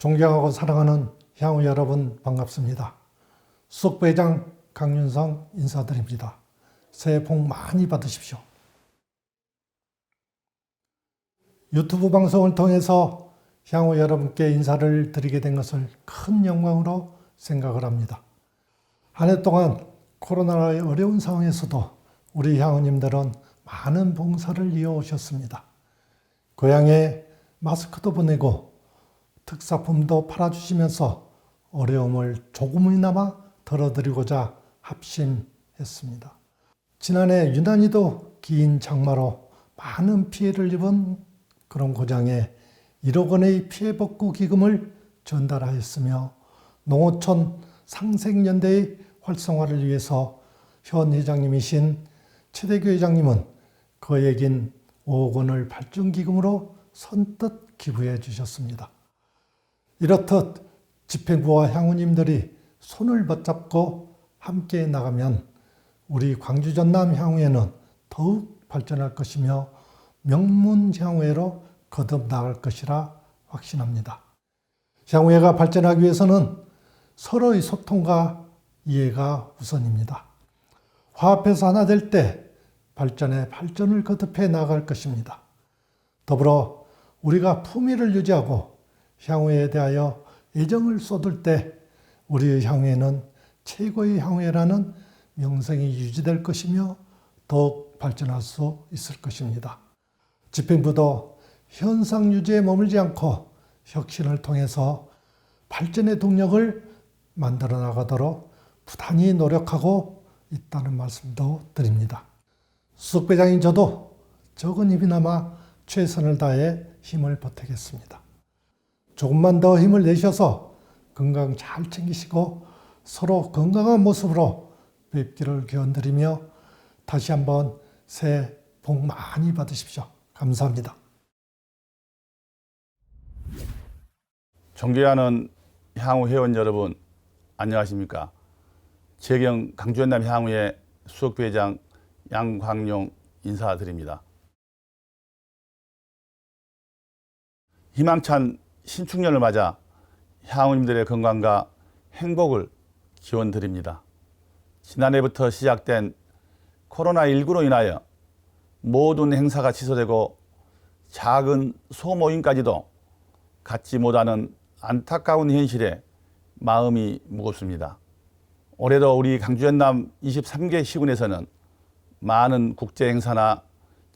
존경하고 사랑하는 향후 여러분 반갑습니다. 수석부회장 강윤성 인사드립니다. 새해 복 많이 받으십시오. 유튜브 방송을 통해서 향후 여러분께 인사를 드리게 된 것을 큰 영광으로 생각을 합니다. 한 해 동안 코로나의 어려운 상황에서도 우리 향우님들은 많은 봉사를 이어오셨습니다. 고향에 마스크도 보내고 특사품도 팔아주시면서 어려움을 조금이나마 덜어드리고자 합심했습니다. 지난해 유난히도 긴 장마로 많은 피해를 입은 그런 고장에 1억 원의 피해 복구 기금을 전달하였으며 농어촌 상생연대의 활성화를 위해서 현 회장님이신 최대규 회장님은 거액인 5억 원을 발전기금으로 선뜻 기부해 주셨습니다. 이렇듯 집행부와 향후님들이 손을 붙잡고 함께 나가면 우리 광주 전남 향후에는 더욱 발전할 것이며 명문 향후회로 거듭 나갈 것이라 확신합니다. 향후회가 발전하기 위해서는 서로의 소통과 이해가 우선입니다. 화합해서 하나 될 때 발전에 발전을 거듭해 나갈 것입니다. 더불어 우리가 품위를 유지하고 향후에 대하여 애정을 쏟을 때 우리의 향후에는 최고의 향후회라는 명성이 유지될 것이며 더욱 발전할 수 있을 것입니다. 집행부도 현상 유지에 머물지 않고 혁신을 통해서 발전의 동력을 만들어 나가도록 부단히 노력하고 있다는 말씀도 드립니다. 수석배장인 저도 적은 힘이나마 최선을 다해 힘을 보태겠습니다. 조금만 더 힘을 내셔서 건강 잘 챙기시고 서로 건강한 모습으로 뵙기를 기원드리며 다시 한번 새해 복 많이 받으십시오. 감사합니다. 존경하는 향후 회원 여러분 안녕하십니까? 재경 강주현남 향후의 수석부회장 양광용 인사드립니다. 희망찬 신축년을 맞아 향후님들의 건강과 행복을 기원드립니다. 지난해부터 시작된 코로나19로 인하여 모든 행사가 취소되고 작은 소모임까지도 갖지 못하는 안타까운 현실에 마음이 무겁습니다. 올해도 우리 강주 연남 23개 시군에서는 많은 국제 행사나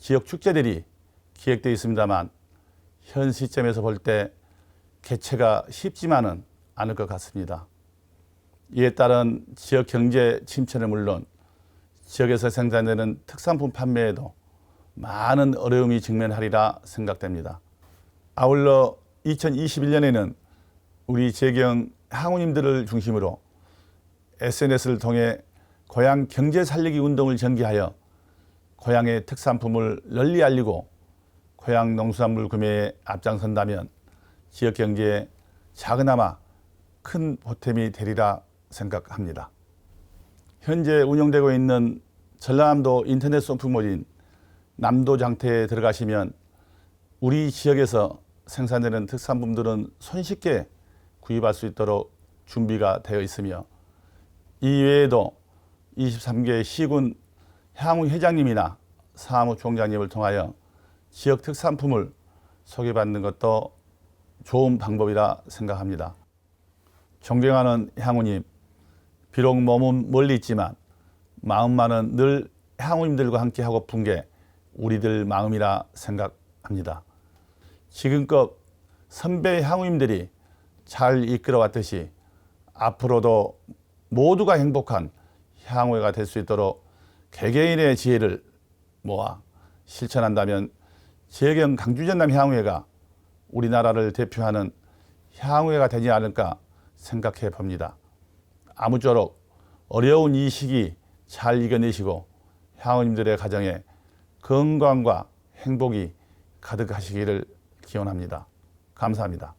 지역 축제들이 기획되어 있습니다만 현 시점에서 볼때 개최가 쉽지만은 않을 것 같습니다. 이에 따른 지역 경제 침체는 물론 지역에서 생산되는 특산품 판매에도 많은 어려움이 직면하리라 생각됩니다. 아울러 2021년에는 우리 재경 항우님들을 중심으로 SNS를 통해 고향 경제 살리기 운동을 전개하여 고향의 특산품을 널리 알리고 고향 농수산물 구매에 앞장선다면 지역 경제에 작은아마 큰 보탬이 되리라 생각합니다. 현재 운영되고 있는 전라남도 인터넷 쇼핑몰인 남도장터에 들어가시면 우리 지역에서 생산되는 특산품들은 손쉽게 구입할 수 있도록 준비가 되어 있으며 이 외에도 23개 시군 향후 회장님이나 사무총장님을 통하여 지역 특산품을 소개받는 것도 좋은 방법이라 생각합니다. 존경하는 향우님, 비록 몸은 멀리 있지만 마음만은 늘 향우님들과 함께 하고픈 게 우리들 마음이라 생각합니다. 지금껏 선배 향우님들이 잘 이끌어왔듯이 앞으로도 모두가 행복한 향후회가 될 수 있도록 개개인의 지혜를 모아 실천한다면 재경 강주전남 향후회가 우리나라를 대표하는 향후회가 되지 않을까 생각해 봅니다. 아무쪼록 어려운 이 시기 잘 이겨내시고 향우님들의 가정에 건강과 행복이 가득하시기를 기원합니다. 감사합니다.